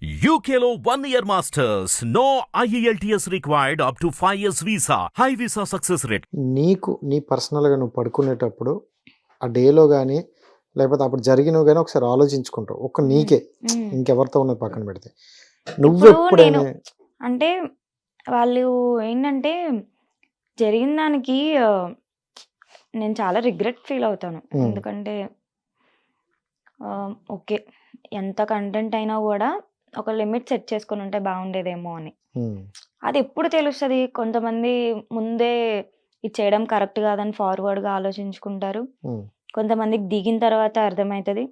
One year masters. No E IELTS required up to 5 years visa. High visa success rate. నీకు నీ పర్సనల్గా నువ్వు పడుకునేటప్పుడు ఆ డేలో కానీ లేకపోతే అప్పుడు జరిగినవి కానీ ఒకసారి ఆలోచించుకుంటావు ఒక్క నీకే. ఇంకెవరితో ఉన్నది పక్కన పెడితే నువ్వు ఎప్పుడైనా అంటే వాళ్ళు ఏంటంటే జరిగిన దానికి నేను చాలా రిగ్రెట్ ఫీల్ అవుతాను. ఎందుకంటే ఆ, ఓకే ఎంత కంటెంట్ అయినా కూడా ఒక లిమిట్ సెట్ చేసుకొని ఉంటే బాగుండేదేమో అని. అది ఎప్పుడు తెలుస్తుంది? కొంతమంది ముందే ఇది చేయడం కరెక్ట్ కాదని ఫార్వర్డ్గా ఆలోచించుకుంటారు. కొంతమందికి దిగిన తర్వాత అర్థమవుతుంది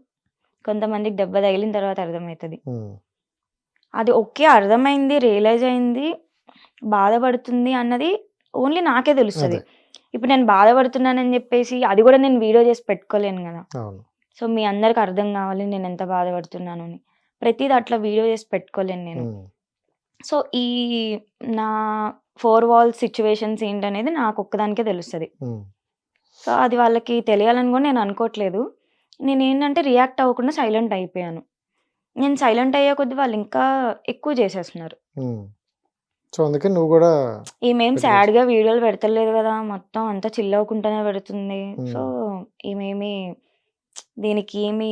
కొంతమందికి దెబ్బ తగిలిన తర్వాత అర్థమవుతుంది అది ఓకే అర్థమైంది రియలైజ్ అయింది బాధపడుతుంది అన్నది ఓన్లీ నాకే తెలుస్తుంది. ఇప్పుడు నేను బాధపడుతున్నానని చెప్పేసి అది కూడా నేను వీడియో చేసి పెట్టుకోలేను కదా. సో మీ అందరికి అర్థం కావాలి నేను ఎంత బాధపడుతున్నాను అని. ప్రతిదీ అట్లా వీడియో చేసి పెట్టుకోలేను నేను. సో ఈ నా ఫోర్ వాల్ సిచ్యువేషన్స్ ఏంటనేది నాకు ఒక్కదానికే తెలుస్తుంది. సో అది వాళ్ళకి తెలియాలని కూడా నేను అనుకోవట్లేదు నేను ఏంటంటే రియాక్ట్ అవ్వకుండా సైలెంట్ అయిపోయాను. నేను సైలెంట్ అయ్యే కొద్దీ వాళ్ళు ఇంకా ఎక్కువ చేసేస్తున్నారు. సో అందుకే నువ్వు కూడా ఈమెం sad గా వీడియోలు పెడతలేదు కదా మొత్తం అంతా చిల్ అవ్వకుండానే పెడుతుంది. సో ఈమెమి దీనికి ఏమి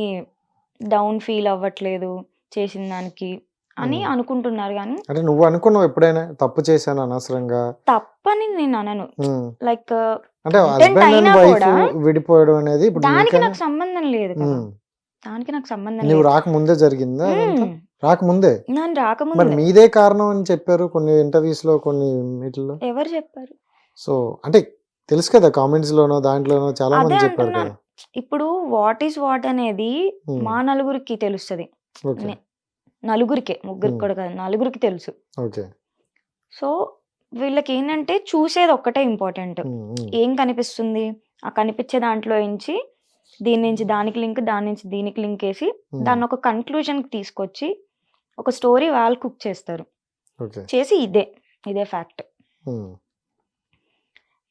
డౌన్ ఫీల్ అవ్వట్లేదు. చేసిన దానికి అని. అనుకుంటున్నారు కానీ అంటే నువ్వు అనుకున్నావు ఎప్పుడైనా తప్పు చేశాను అనవసరంగా? తప్పని నేను అనను. లైక్ అంటే హస్బెండ్ వైఫ్ విడిపోవడం అనేది ఇప్పుడు దానికి నాకు సంబంధం లేదు దానికి నాకు సంబంధం నువ్వు లేదు. రాకముందే జరిగిందా. రాకముందే నేను మరి రాకముందు మీదే కారణం అని చెప్పారు కొన్ని ఇంటర్వ్యూస్లో కొన్ని వీటిల్లో? ఎవరు చెప్పారు? సో అంటే తెలుసు కదా కామెంట్స్ లోనో దాంట్లోనో చాలా మంది చెప్పారు కదా. ఇప్పుడు వాట్ ఈస్ వాట్ అనేది. మా నలుగురికి తెలుస్తుంది. నలుగురికే ముగ్గురికి. కూడా కాదు నలుగురికి తెలుసు. సో వీళ్ళకి ఏంటంటే చూసేది ఒక్కటే ఇంపార్టెంట్. ఏం కనిపిస్తుంది? ఆ కనిపించే దాంట్లో నుంచి దీని నుంచి దానికి లింక్ దాని నుంచి దీనికి లింక్ వేసి దాన్ని ఒక conclusion కి తీసుకొచ్చి ఒక స్టోరీ వాళ్ళు కుక్ చేస్తారు. చేసి ఇదే ఇదే ఫ్యాక్ట్.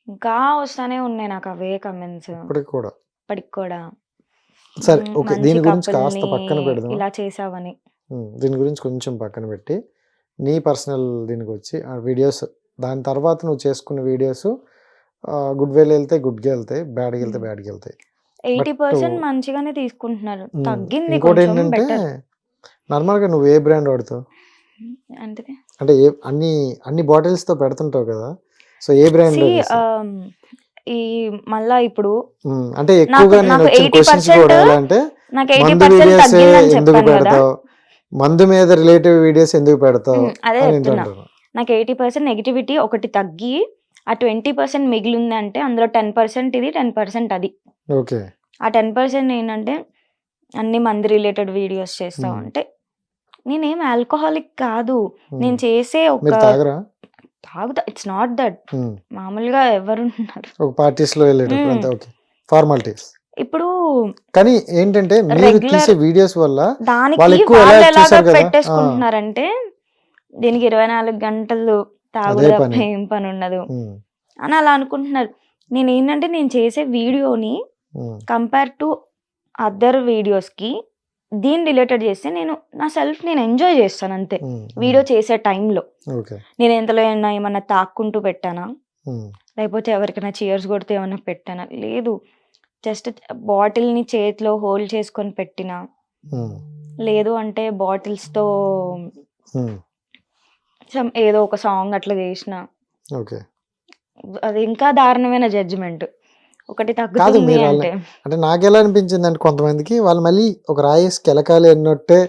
ఇంకా వస్తానే ఉన్నాయి నాకు అవే కమెంట్స్ ఇప్పటికి కూడా. సరే ఓకే దీని గురించి కాస్త పక్కన పెడదాం ఇలా చేసావని. దీని గురించి కొంచెం పక్కన పెట్టి నీ పర్సనల్ దీనికి వచ్చి ఆ వీడియోస్ దాని తర్వాత నువ్వు చేసుకున్న వీడియోస్ గుడ్ వేలు వెళ్తాయి గుడ్గా వెళ్తాయి బ్యాడ్కి వెళ్తే. బ్యాడ్కి వెళ్తాయి. ఎయిటీ పర్సెంట్ మంచిగానే తీసుకుంటున్నారు. తగ్గింది ఇంకోటి ఏంటంటే బెటర్. నార్మల్గా నువ్వు ఏ బ్రాండ్ వాడుతావు? అంటే అంటే ఏ అన్ని అన్ని బాటిల్స్తో పెడుతుంటావు కదా? సో ఏ బ్రాండ్ ఈ మళ్ళా ఇప్పుడు అంటే ఎక్కువగా నేను నాకు వచ్చిన క్వశ్చన్స్ 80% కూడా ఎలా అంటే నాకు ఎయిటీ పర్సెంట్ తగ్గిందని ఎందుకు చెప్పాను కదా. పెడతావు? మందు మీద రిలేటివ్ వీడియోస్ ఎందుకు పెడతావు అదే చెప్తున్నా. నాకు ఎయిటీ పర్సెంట్ నెగిటివిటీ ఒకటి తగ్గి ఆ ట్వంటీ పర్సెంట్ మిగిలింది అంటే అందులో టెన్ పర్సెంట్ ఇది టెన్ పర్సెంట్ అది. ఓకే. ఆ టెన్ పర్సెంట్ ఏంటంటే అన్ని మంది రిలేటెడ్ వీడియోస్ చేస్తా. ఉంటే నేనేం ఆల్కహాలిక్ కాదు. నేను చేసే ఒక తాగుతా. ఇట్స్ నాట్ దట్ మామూలుగా ఎవరున్నారు పార్టీస్లో ఫార్మాలిటీస్ ఇప్పుడు కానీ ఏంటంటే మీరు తీసే వీడియోస్ వల్ల దానికి వాళ్ళు ఎలాగా? పెట్టేసుకుంటున్నారంటే దీనికి ఇరవై నాలుగు గంటలు తాగుడు. ఏం పని ఉండదు. అని అలా అనుకుంటున్నారు. నేను ఏంటంటే నేను చేసే వీడియోని కంపేర్ టు అదర్ వీడియోస్కి దీని రిలేటెడ్ చేస్తే నేను నా సెల్ఫ్ నేను ఎంజాయ్ చేస్తాను అంతే. వీడియో చేసే టైంలో నేను ఎంతలో ఏమన్నా ఏమన్నా తాక్కుంటూ పెట్టానా? లేకపోతే ఎవరికైనా చీర్స్ కొడితే ఏమన్నా పెట్టానా? లేదు. జస్ట్ బాటిల్ని చేతిలో హోల్డ్ చేసుకొని పెట్టినా. ఉమ్, లేదు అంటే బాటిల్స్తో ఉమ్, some ఏదో ఒక సాంగ్ అట్లా చేసిన. ఓకే. అది ఇంకా దారుణమైన జడ్జిమెంట్. ఒకటి తగ్గుతుంది అంటే. అంటే నాకు ఎలా అనిపించింది అంటే కొంతమందికి వాళ్ళు మళ్ళీ ఒక రాయేసి కెలకాలి అన్నట్టే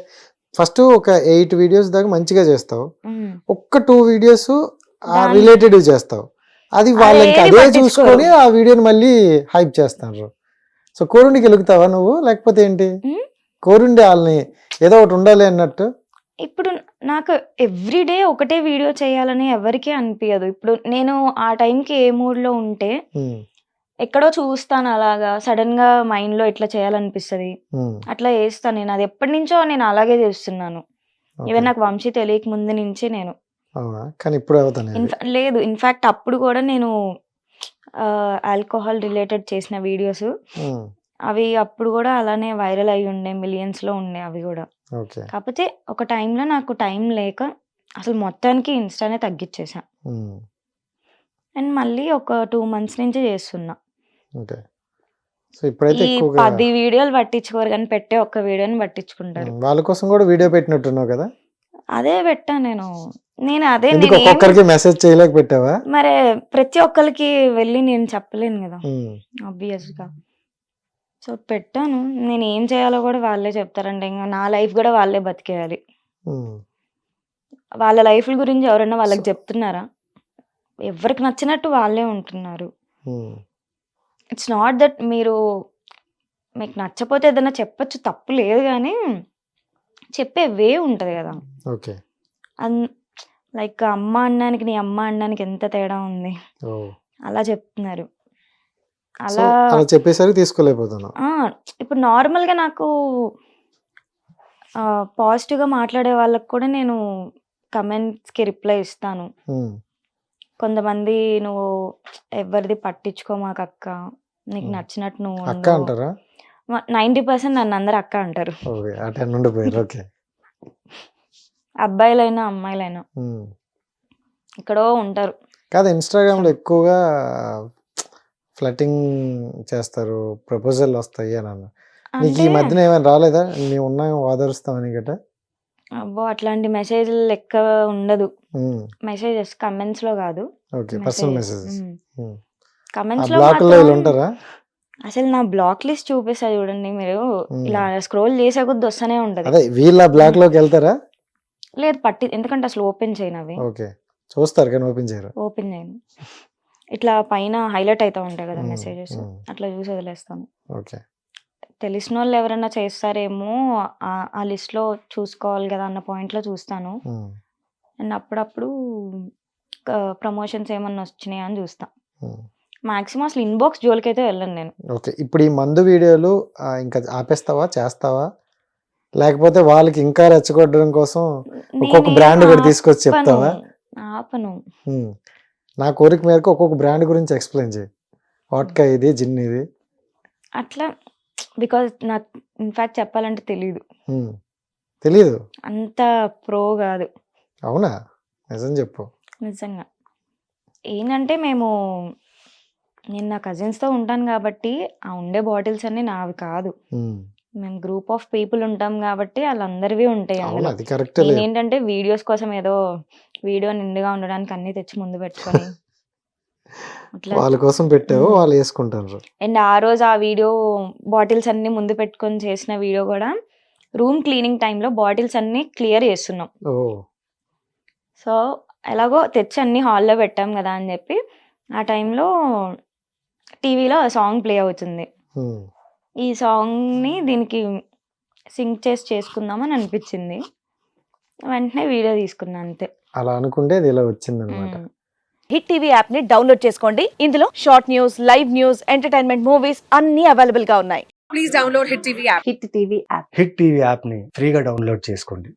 ఫస్ట్ ఒక ఎయిట్ వీడియోస్ దాకా మంచిగా చేస్తావు. ఉమ్, ఒక్క టూ వీడియోస్ రిలేటెడ్ చేస్తావు. అది అదేది అదే. చూసుకొని ఆ వీడియోని మళ్ళీ హైప్ చేస్తారు సో కోరుండికి వెలుగుతావా నువ్వు? లేకపోతే ఏంటి? కోరుండి వాళ్ళని ఏదో ఒకటి ఉండాలి అన్నట్టు. ఇప్పుడు నాకు ఎవ్రీడే ఒకటే వీడియో చేయాలని ఎవరికీ అనిపించదు ఇప్పుడు నేను ఆ టైంకి ఏ మూడ్లో ఉంటే ఎక్కడో చూస్తాను అలాగా. సడన్గా మైండ్లో ఇట్లా చేయాలనిపిస్తుంది. అట్లా చేస్తాను నేను. అది ఎప్పటి నుంచో నేను అలాగే చేస్తున్నాను. ఈవెన్ నాకు వంశీ తెలియక ముందు నుంచి నేను. లేదు. ఇన్ఫాక్ట్ అప్పుడు కూడా నేను ఆల్కహాల్ రిలేటెడ్ చేసిన వీడియోస్ ఉమ్, అవి అప్పుడు కూడా అలానే వైరల్ అయ్యి ఉండే మిలియన్స్లో ఉండే అవి కూడా. కాకపోతే ఒక టైంలో నాకు టైం లేక అసలు మొత్తానికి ఇన్స్టానే తగ్గించేసా అండ్ మళ్ళీ ఒక టూ మంత్స్ నుంచి చేస్తున్నా. ఈ పది వీడియోలు పట్టించుకోరు కానీ పెట్టే ఒక్క వీడియోని పట్టించుకుంటారు. ఉమ్, వాళ్ళ కోసం కూడా వీడియో పెట్టినట్టున్నావు కదా? అదే పెట్టా నేను. నేను అదే ఒక్కొక్కరికి మెసేజ్ చేయలేక పెట్టావా మరి ప్రతి ఒక్కరికి వెళ్ళి నేను చెప్పలేను కదా. ఆబ్వియస్గా. సో పెట్టాను. నేను ఏం చేయాలో కూడా వాళ్ళే చెప్తారండి. ఇంకా నా లైఫ్ కూడా వాళ్ళే బతికేయాలి. వాళ్ళ లైఫ్ గురించి ఎవరైనా వాళ్ళకి చెప్తున్నారా? ఎవరికి నచ్చినట్టు వాళ్ళే ఉంటున్నారు. ఇట్స్ నాట్ దట్ మీరు మీకు నచ్చపోతే ఏదైనా చెప్పొచ్చు తప్పు లేదు కానీ చెప్పే వే ఉంటుంది కదా. ఓకే. అన్ లైక్ అమ్మ అన్నానికి నీ అమ్మ అన్నానికి ఎంత తేడా ఉంది. అలా చెప్తున్నారు. అలా అలా చెప్పేసరికి తీసుకోలేకపోతున్నావు. ఆ, ఇప్పుడు నార్మల్గా నాకు పాజిటివ్గా మాట్లాడే వాళ్ళకి కూడా నేను కమెంట్స్కి రిప్లై ఇస్తాను. కొంతమంది నువ్వు ఎవరిది పట్టించుకో మాకు అక్క నీకు. నచ్చినట్టు నువ్వు అక్క అంటారా? నైంటీ పర్సెంట్ నన్ను అందరు అక్క అంటారు. ఓకే అబ్బాయిలైనా అమ్మాయిలైనా. ఎక్కడో ఉంటారు. కాదు ఇన్స్టాగ్రామ్లో ఎక్కువగా ఫ్లటింగ్ చేస్తారు ప్రపోజల్ వస్తాయి అని అన్న నీకు ఈ మధ్యన ఏమైనా రాలేదా? మేము ఉన్నాం ఓదరుస్తామని గట అబ్బో అట్లాంటి మెసేజ్లు లెక్క ఉండదు. మెసేజెస్ కమెంట్స్లో కాదు. ఓకే పర్సనల్ మెసేజెస్ కమెంట్స్లో లో ఉంటారా? అసలు నా బ్లాక్ లిస్ట్ చూపిస్తా చూడండి మీరు. ఇలా స్క్రోల్ చేసే కొద్ది వస్తూనే ఉంటది. అదే వీళ్ళ బ్లాక్లోకి వెళ్తారా? లేదు పట్టి ఎందుకంటే అసలు ఓపెన్ చేయను అవి. ఓకే. చూస్తారు కానీ ఓపెన్ చేయరు. ఓపెన్ చేయను. ఇట్లా పైన హైలైట్ అవుతా ఉంటాయి కదా మెసేజెస్. అట్లా చూసి వదిలేస్తాను. ఓకే. తెలిసిన వాళ్ళు ఎవరైనా చేస్తారేమో ఆ- ఆ లిస్ట్లో చూసుకోవాలి కదా అన్న పాయింట్లో చూస్తాను. అండ్ అప్పుడప్పుడు ప్రమోషన్స్ ఏమన్నా వచ్చినాయా అని చూస్తా. ఉమ్. మాక్సిమం అసలు ఇన్బాక్స్ జోలికి అయితే వెళ్ళను నేను. ఓకే. ఇప్పుడు ఈ మందు వీడియోలు ఇంకా ఆపేస్తావా? చేస్తావా? లేకపోతే వాళ్ళకి ఇంకా రెచ్చగొట్టడం కోసం ఒక్కొక్క బ్రాండ్ కూడా తీసుకొచ్చి. చెప్తావా? ఆపను. నా కోరిక మేరకు ఒక్కొక్క బ్రాండ్ గురించి ఎక్స్ప్లెయిన్ చేయి. వాట్కా ఇది జిన్ ఇది? అట్లా బికాజ్ నాకు ఇన్ఫాక్ట్ చెప్పాలంటే తెలియదు. తెలీదు? అంత ప్రో కాదు. అవునా? నిజం చెప్పు. నిజంగా. ఏంటంటే మేము నేను నా కజిన్స్తో ఉంటాను కాబట్టి ఆ ఉండే బాటిల్స్ అన్ని నావి కాదు. మేము గ్రూప్ ఆఫ్ పీపుల్ ఉంటాం కాబట్టి వాళ్ళందరివి ఉంటాయి అందులో. నేనేంటంటే వీడియోస్ కోసం ఏదో వీడియో నిండుగా ఉండడానికి అన్ని తెచ్చి ముందు పెట్టుకొని వాళ్ళ కోసం పెట్టావు. వాళ్ళు వేసుకుంటారు. అండ్ ఆ రోజు ఆ వీడియో బాటిల్స్ అన్ని ముందు పెట్టుకొని చేసిన వీడియో కూడా రూమ్ క్లీనింగ్ టైంలో బాటిల్స్ అన్ని క్లియర్ చేస్తున్నాం. సో ఎలాగో తెచ్చి అన్ని హాల్లో పెట్టాం కదా అని చెప్పి ఆ టైంలో టీవీలో సాంగ్ ప్లే అవుతుంది. ఈ సాంగ్ని దీనికి సింక్ చేసి చేసుకుందామని అనిపించింది. వెంటనే వీడియో తీసుకున్నా అంతే. అలా అనుకుంటే అది ఇలా వచ్చిందనమాట. మ్మ్. హిట్ టీవీ యాప్ని డౌన్లోడ్ చేసుకోండి. ఇందులో short news live news entertainment movies అన్ని అవైలబుల్గా ఉన్నాయి హిట్ టీవీ యాప్ని ఫ్రీగా డౌన్లోడ్ చేసుకోండి.